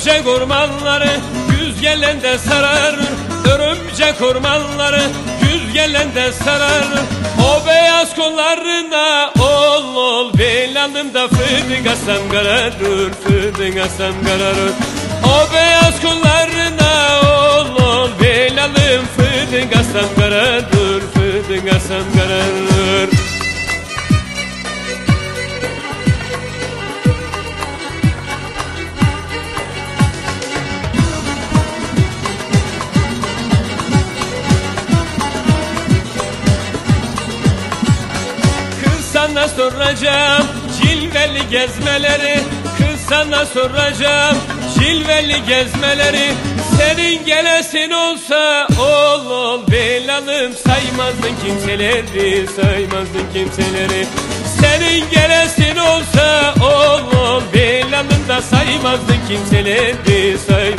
Örümcek ormanları güz gelende sarar. Örümcek ormanları güz gelende sarar. O beyaz kollarına ol ol. Belalımda fırdık asam kararır Fırdık asam kararır O beyaz kollarına ol ol. Belalım fırdık asam kararır Fırdık asam kararır soracağım. Cilveli gezmeleri Kız sana soracağım. Cilveli gezmeleri Senin gelesin olsa ol ol. Belalım Saymazdın kimseleri saymazdın kimseleri. Senin gelesin olsa ol ol. Belalım da saymazdın kimseleri saymazdın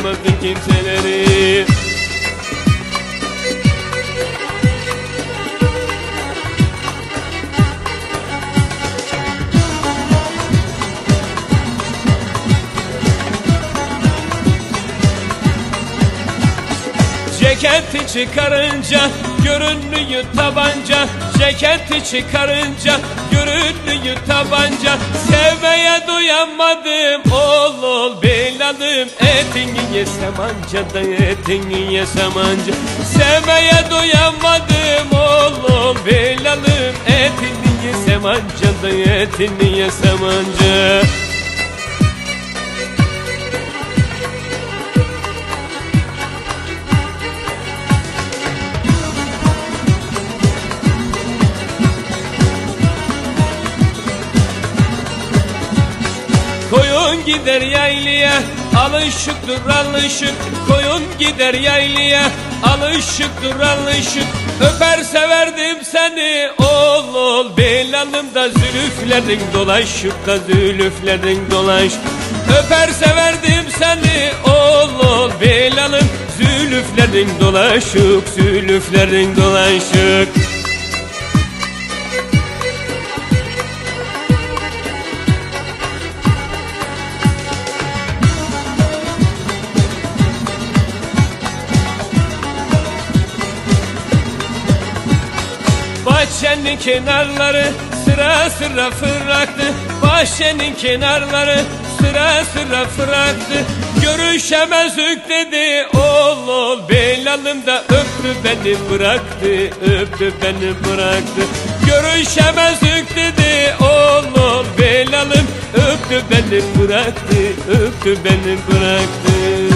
Ceketi çıkarınca görünlüyü tabanca. Ceketi çıkarınca görünlüyü tabanca. Sevmeye doyamadım ol ol belalım Etini yesem anca da etini yesem anca. Sevmeye doyamadım ol ol belalım Etini yesem anca da etini yesem anca Gider yaylaya alışıktır alışık. Koyun gider yaylaya alışıktır alışık. Öper severdim seni ol ol. Belalım da zülüflerin dolaşıp da zülüflerin dolaş. Öper severdim seni ol ol. Belalım zülüflerin dolaşık zülüflerin dolaşık Bahçenin kenarları sıra sıra fırlaktı Bahçenin kenarları sıra sıra fırlaktı Görüşemezük dedi ol ol. Belalım da öptü beni bıraktı Öptü beni bıraktı. Görüşemezük dedi ol ol. Belalım öptü beni bıraktı Öptü beni bıraktı